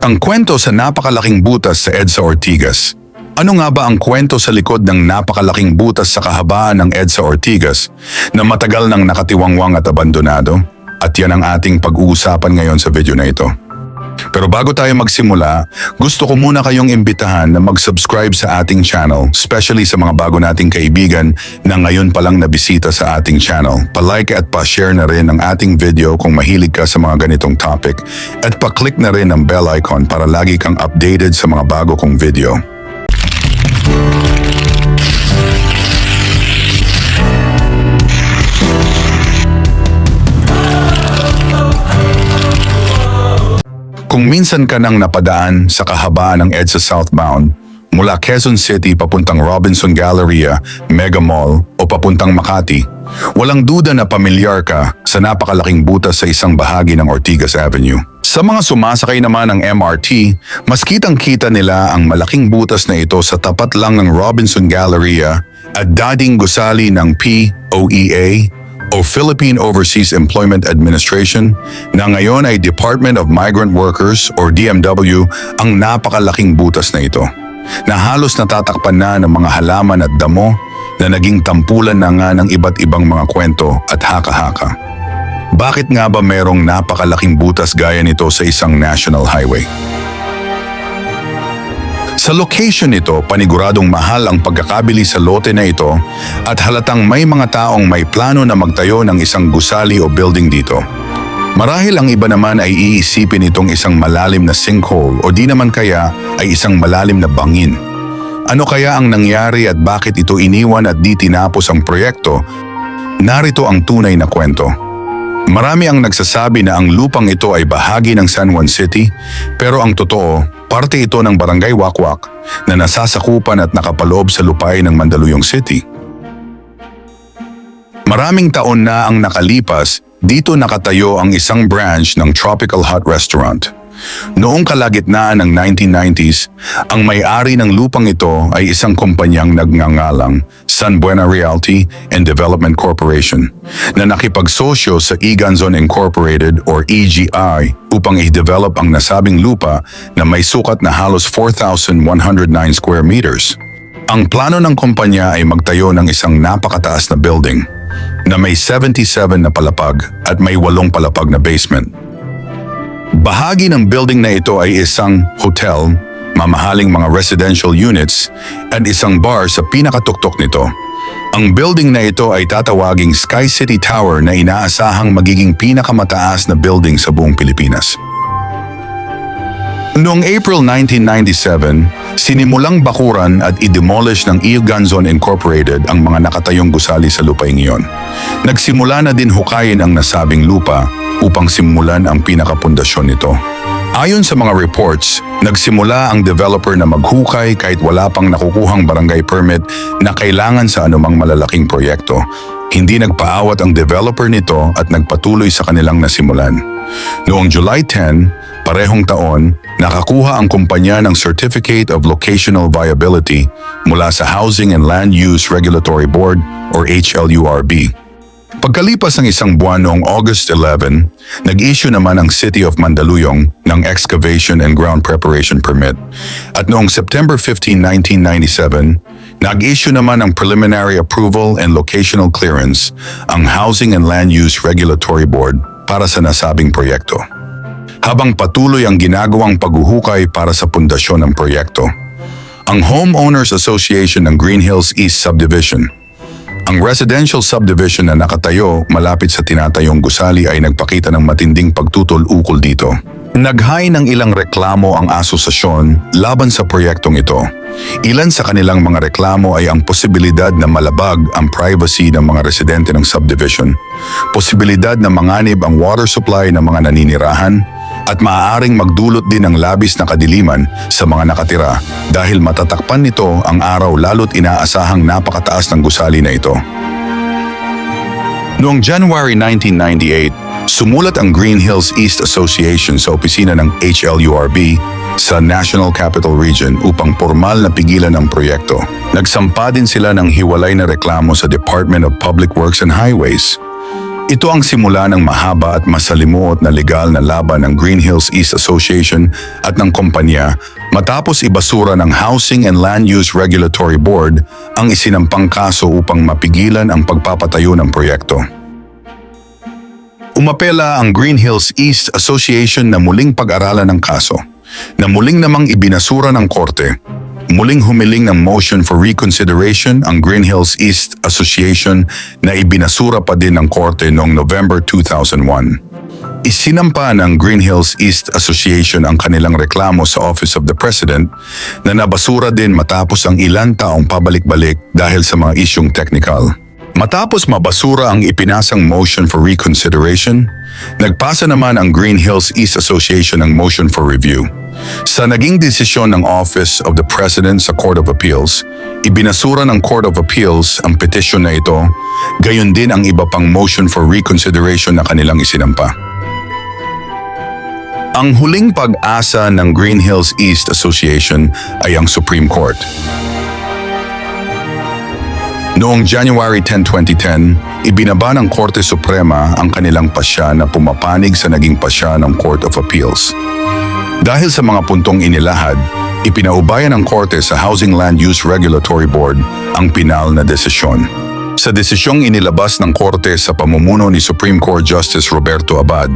Ang kwento sa napakalaking butas sa EDSA Ortigas. Ano nga ba ang kwento sa likod ng napakalaking butas sa kahabaan ng EDSA Ortigas na matagal nang nakatiwangwang at abandonado? At yan ang ating pag-uusapan ngayon sa video na ito. Pero bago tayo magsimula, gusto ko muna kayong imbitahan na mag-subscribe sa ating channel, especially sa mga bago nating kaibigan na ngayon pa lang nabisita sa ating channel. Pa-like at pa-share na rin ang ating video kung mahilig ka sa mga ganitong topic at pa-click na rin ang bell icon para lagi kang updated sa mga bago kong video. Kung minsan ka nang napadaan sa kahabaan ng EDSA Southbound, mula Quezon City papuntang Robinson Galleria, Mega Mall o papuntang Makati, walang duda na pamilyar ka sa napakalaking butas sa isang bahagi ng Ortigas Avenue. Sa mga sumasakay naman ng MRT, mas kitang-kita nila ang malaking butas na ito sa tapat lang ng Robinson Galleria at dating gusali ng POEA o Philippine Overseas Employment Administration na ngayon ay Department of Migrant Workers or DMW ang napakalaking butas na ito na halos natatakpan na ng mga halaman at damo na naging tampulan na nga ng iba't ibang mga kwento at haka-haka. Bakit nga ba merong napakalaking butas gaya nito sa isang national highway? Sa location nito, paniguradong mahal ang pagkakabili sa lote na ito at halatang may mga taong may plano na magtayo ng isang gusali o building dito. Marahil ang iba naman ay iisipin itong isang malalim na sinkhole o di naman kaya ay isang malalim na bangin. Ano kaya ang nangyari at bakit ito iniwan at di tinapos ang proyekto? Narito ang tunay na kwento. Marami ang nagsasabi na ang lupang ito ay bahagi ng San Juan City, pero ang totoo, parte ito ng Barangay Wakwak na nasasakupan at nakapaloob sa lupain ng Mandaluyong City. Maraming taon na ang nakalipas, dito nakatayo ang isang branch ng Tropical Hut Restaurant. Noong kalagitnaan ng 1990s, ang may-ari ng lupang ito ay isang kumpanyang nagngangalang San Buena Realty and Development Corporation na nakipagsosyo sa Eganzon Incorporated or EGI upang i-develop ang nasabing lupa na may sukat na halos 4,109 square meters. Ang plano ng kumpanya ay magtayo ng isang napakataas na building na may 77 na palapag at may walong palapag na basement. Bahagi ng building na ito ay isang hotel, mamahaling mga residential units, at isang bar sa pinakatuktok nito. Ang building na ito ay tatawaging Sky City Tower na inaasahang magiging pinakamataas na building sa buong Pilipinas. Noong April 1997, sinimulang bakuran at i-demolish ng Ioganzon Incorporated ang mga nakatayong gusali sa lupaing iyon. Nagsimula na din hukayin ang nasabing lupa upang simulan ang pinakapundasyon nito. Ayon sa mga reports, nagsimula ang developer na maghukay kahit wala pang nakukuhang barangay permit na kailangan sa anumang malalaking proyekto. Hindi nagpaawat ang developer nito at nagpatuloy sa kanilang nasimulan. Noong July 10, parehong taon, nakakuha ang kumpanya ng Certificate of Locational Viability mula sa Housing and Land Use Regulatory Board or HLURB. Pagkalipas ng isang buwan noong August 11, nag-issue naman ang City of Mandaluyong ng Excavation and Ground Preparation Permit. At noong September 15, 1997, nag-issue naman ng Preliminary Approval and Locational Clearance ang Housing and Land Use Regulatory Board para sa nasabing proyekto. Habang patuloy ang ginagawang paghuhukay para sa pundasyon ng proyekto, ang Homeowners Association ng Green Hills East Subdivision ang residential subdivision na nakatayo malapit sa tinatayong gusali ay nagpakita ng matinding pagtutol ukol dito. Naghay ng ilang reklamo ang asosasyon laban sa proyektong ito. Ilan sa kanilang mga reklamo ay ang posibilidad na malabag ang privacy ng mga residente ng subdivision, posibilidad na manganib ang water supply ng mga naninirahan, at maaaring magdulot din ng labis na kadiliman sa mga nakatira dahil matatakpan nito ang araw lalo't inaasahang napakataas ng gusali na ito. Noong January 1998, sumulat ang Green Hills East Association sa opisina ng HLURB sa National Capital Region upang formal na pigilan ang proyekto. Nagsampa din sila ng hiwalay na reklamo sa Department of Public Works and Highways Ito ang simula ng mahaba at masalimuot na legal na laban ng Green Hills East Association at ng kumpanya matapos ibasura ng Housing and Land Use Regulatory Board ang isinampang kaso upang mapigilan ang pagpapatayo ng proyekto. Umapela ang Green Hills East Association na muling pag-aralan ng kaso, na muling namang ibinasura ng korte Muling humiling ng motion for reconsideration ang Green Hills East Association na ibinasura pa din ng korte noong November 2001. Isinampa ng Green Hills East Association ang kanilang reklamo sa Office of the President na nabasura din matapos ang ilang taong pabalik-balik dahil sa mga isyong technical. Matapos mabasura ang ipinasang motion for reconsideration, nagpasa naman ang Green Hills East Association ng motion for review. Sa naging desisyon ng Office of the President sa Court of Appeals, ibinasura ng Court of Appeals ang petisyon na ito, gayon din ang iba pang motion for reconsideration na kanilang isinampa. Ang huling pag-asa ng Green Hills East Association ay ang Supreme Court. Noong January 10, 2010, ibinaba ng Korte Suprema ang kanilang pasya na pumapanig sa naging pasya ng Court of Appeals. Dahil sa mga puntong inilahad, ipinaubayan ng Korte sa Housing Land Use Regulatory Board ang pinal na desisyon. Sa desisyong inilabas ng Korte sa pamumuno ni Supreme Court Justice Roberto Abad,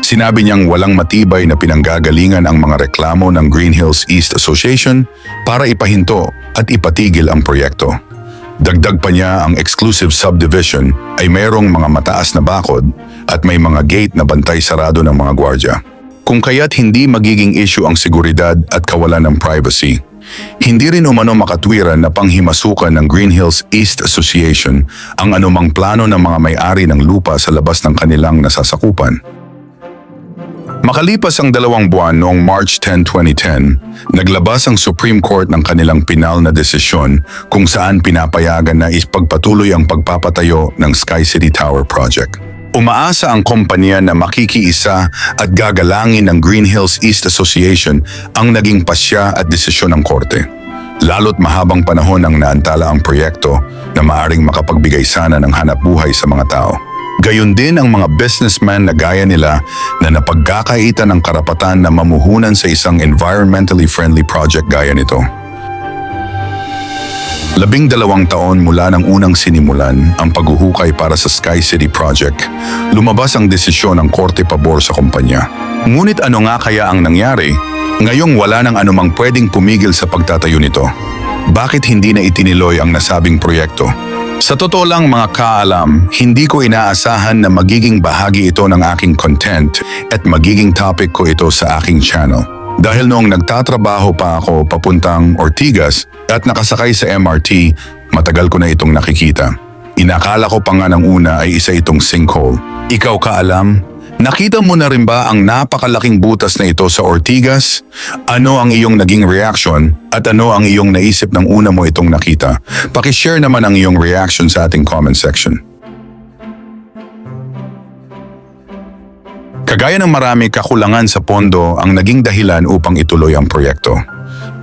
sinabi niyang walang matibay na pinanggagalingan ang mga reklamo ng Green Hills East Association para ipahinto at ipatigil ang proyekto. Dagdag pa niya ang exclusive subdivision ay mayroong mga mataas na bakod at may mga gate na bantay sarado ng mga gwardya. Kung kaya't hindi magiging issue ang seguridad at kawalan ng privacy, hindi rin umano makatwiran na panghimasukan ng Green Hills East Association ang anumang plano ng mga may-ari ng lupa sa labas ng kanilang nasasakupan. Makalipas ang dalawang buwan noong March 10, 2010, naglabas ang Supreme Court ng kanilang pinal na desisyon kung saan pinapayagan na ipagpatuloy ang pagpapatayo ng Sky City Tower Project. Umaasa ang kompanya na makikiisa at gagalangin ng Green Hills East Association ang naging pasya at desisyon ng korte. Lalo't mahabang panahon ang naantala ang proyekto na maaring makapagbigay sana ng hanap buhay sa mga tao. Gayon din ang mga businessman na gaya nila na napagkakaitan ng karapatan na mamuhunan sa isang environmentally friendly project gaya nito. Labing dalawang taon mula nang unang sinimulan ang paghuhukay para sa Sky City Project, lumabas ang desisyon ng korte pabor sa kumpanya. Ngunit ano nga kaya ang nangyari? Ngayong wala nang anumang pwedeng pumigil sa pagtatayo nito. Bakit hindi na itiniloy ang nasabing proyekto? Sa totoo lang mga kaalam, hindi ko inaasahan na magiging bahagi ito ng aking content at magiging topic ko ito sa aking channel. Dahil noong nagtatrabaho pa ako papuntang Ortigas at nakasakay sa MRT, matagal ko na itong nakikita. Inakala ko pa nga ng una ay isa itong sinkhole. Ikaw kaalam, Nakita mo na rin ba ang napakalaking butas na ito sa Ortigas? Ano ang iyong naging reaction at ano ang iyong naisip ng una mo itong nakita? Pakishare naman ang iyong reaction sa ating comment section. Kagaya ng marami kakulangan sa pondo ang naging dahilan upang ituloy ang proyekto.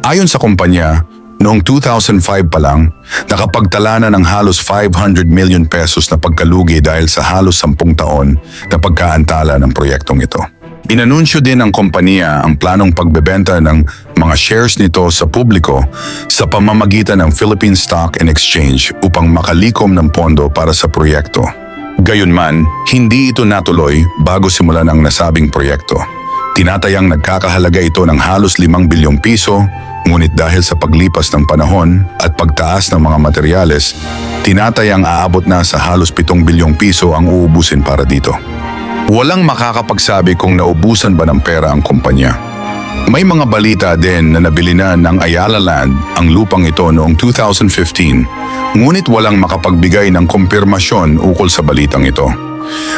Ayon sa kumpanya, Noong 2005 pa lang, nakapagtala na ng halos 500 million pesos na pagkalugi dahil sa halos 10 taon na pagkaantala ng proyektong ito. Inanunsyo din ng kompanya ang planong pagbebenta ng mga shares nito sa publiko sa pamamagitan ng Philippine Stock and Exchange upang makalikom ng pondo para sa proyekto. Gayunman, hindi ito natuloy bago simulan ang nasabing proyekto. Tinatayang nagkakahalaga ito ng halos 5 bilyong piso Ngunit dahil sa paglipas ng panahon at pagtaas ng mga materyales, tinatayang aabot na sa halos 7 bilyong piso ang uubusin para dito. Walang makakapagsabi kung naubusan ba ng pera ang kumpanya. May mga balita din na nabili na ng Ayala Land ang lupang ito noong 2015, ngunit walang makapagbigay ng kumpirmasyon ukol sa balitang ito.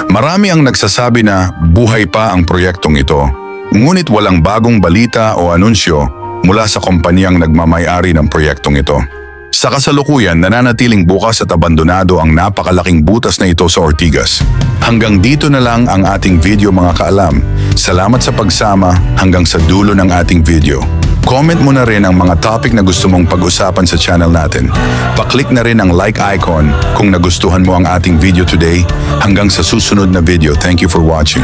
Marami ang nagsasabi na buhay pa ang proyektong ito, ngunit walang bagong balita o anunsyo mula sa kumpanyang nagmamayari ng proyektong ito. Sa kasalukuyan, nananatiling bukas at abandonado ang napakalaking butas na ito sa Ortigas. Hanggang dito na lang ang ating video mga kaalam. Salamat sa pagsama hanggang sa dulo ng ating video. Comment mo na rin ang mga topic na gusto mong pag-usapan sa channel natin. Paklik na rin ang like icon kung nagustuhan mo ang ating video today. Hanggang sa susunod na video. Thank you for watching.